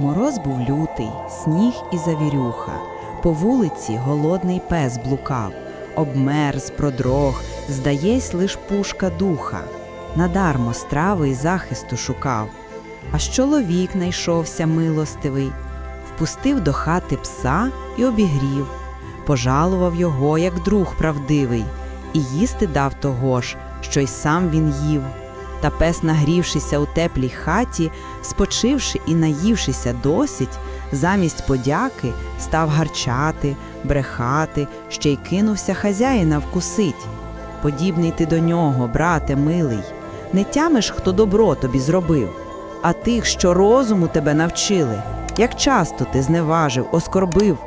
Мороз був лютий, сніг і завірюха. По вулиці голодний пес блукав, обмерз, продрог, здаєсь, лиш пушка духа. Надармо страви й захисту шукав. Аж чоловік найшовся милостивий, впустив до хати пса і обігрів, пожалував його, як друг правдивий, і їсти дав того ж, що й сам він їв. Та пес, нагрівшися у теплій хаті, спочивши і наївшися досить, замість подяки став гарчати, брехати, ще й кинувся хазяїна вкусить. Подібний ти до нього, брате милий, не тямиш, хто добро тобі зробив, а тих, що розуму тебе навчили, як часто ти зневажив, оскорбив,